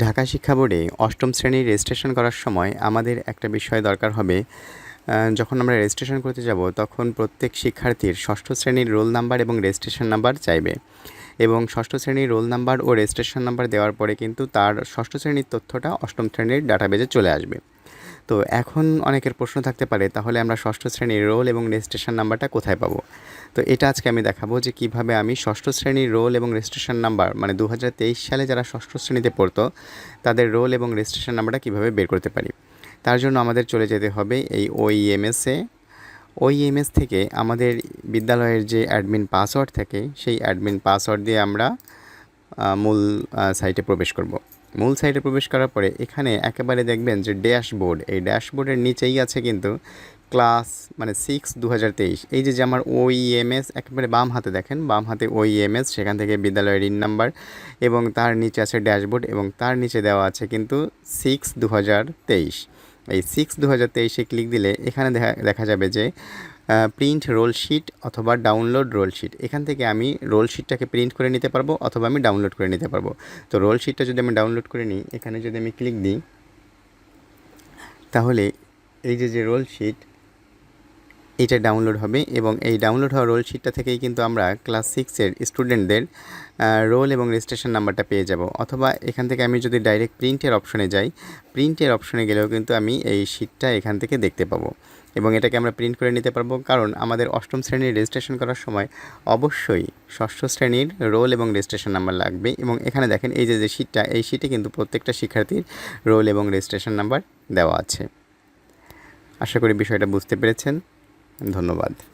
ঢাকা শিক্ষা বোর্ডে অষ্টম শ্রেণির রেজিস্ট্রেশন করার সময় আমাদের একটা বিষয় দরকার হবে। যখন আমরা রেজিস্ট্রেশন করতে যাব, তখন প্রত্যেক শিক্ষার্থীর ষষ্ঠ শ্রেণির রোল নাম্বার এবং রেজিস্ট্রেশন নাম্বার চাইবে। এবং ষষ্ঠ শ্রেণির রোল নাম্বার ও রেজিস্ট্রেশন নাম্বার দেওয়ার পরে কিন্তু তার ষষ্ঠ শ্রেণির তথ্যটা অষ্টম শ্রেণির ডাটাবেজে চলে আসবে। তো এখন অনেকের প্রশ্ন থাকতে পারে, তাহলে আমরা ষষ্ঠ শ্রেণির রোল এবং রেজিস্ট্রেশন নাম্বারটা কোথায় পাবো? তো এটা আজকে আমি দেখাবো যে কীভাবে আমি ষষ্ঠ শ্রেণির রোল এবং রেজিস্ট্রেশন নাম্বার মানে দু হাজার তেইশ সালে যারা ষষ্ঠ শ্রেণীতে পড়তো, তাদের রোল এবং রেজিস্ট্রেশন নাম্বারটা কীভাবে বের করতে পারি? তার জন্য আমাদের চলে যেতে হবে এই ওইএমএসে ওইএমএস থেকে আমাদের বিদ্যালয়ের যে অ্যাডমিন পাসওয়ার্ড থাকে, সেই অ্যাডমিন পাসওয়ার্ড দিয়ে আমরা মূল সাইটে প্রবেশ করব। মূল সাইটে প্রবেশ করার পরে এখানে একেবারে দেখবেন যে ড্যাশবোর্ড, এই ড্যাশবোর্ডের নিচেই আছে কিন্তু ক্লাস মানে সিক্স দু হাজার তেইশ। এই যে যে আমার ওইএমএস একেবারে বাম হাতে দেখেন, বাম হাতে ওইএমএস সেখান থেকে বিদ্যালয়ের ইন নাম্বার এবং তার নিচে আছে ড্যাশবোর্ড এবং তার নিচে দেওয়া আছে কিন্তু সিক্স দু হাজার তেইশ। এই সিক্স দু হাজার তেইশে ক্লিক দিলে এখানে দেখা দেখা যাবে যে প্রিন্ট রোল শিট অথবা ডাউনলোড রোল শিট এখান থেকে আমি রোল শিটটাকে প্রিন্ট করে নিতে পারব অথবা আমি ডাউনলোড করে নিতে পারব। তো রোল শিটটা যদি আমি ডাউনলোড করে নিই, এখানে যদি আমি ক্লিক দিই, তাহলে এই যে যে রোল শিট এটা ডাউনলোড হবে এবং এই ডাউনলোড হওয়া রোল শিটটা থেকেই কিন্তু আমরা ক্লাস সিক্সের স্টুডেন্টদের রোল এবং রেজিস্ট্রেশন নাম্বারটা পেয়ে যাব। অথবা এখান থেকে আমি যদি ডাইরেক্ট প্রিন্টের অপশনে যাই প্রিন্টের অপশনে গেলেও কিন্তু আমি এই শিটটা এখান থেকে দেখতে পাবো এবং এটাকে আমরা প্রিন্ট করে নিতে পারব। কারণ আমাদের অষ্টম শ্রেণির রেজিস্ট্রেশন করার সময় অবশ্যই ষষ্ঠ শ্রেণির রোল এবং রেজিস্ট্রেশন নাম্বার লাগবে এবং এখানে দেখেন এই যে যে শিটটা এই শিটে কিন্তু প্রত্যেকটা শিক্ষার্থীর রোল এবং রেজিস্ট্রেশন নাম্বার দেওয়া আছে। আশা করি বিষয়টা বুঝতে পেরেছেন। ধন্যবাদ।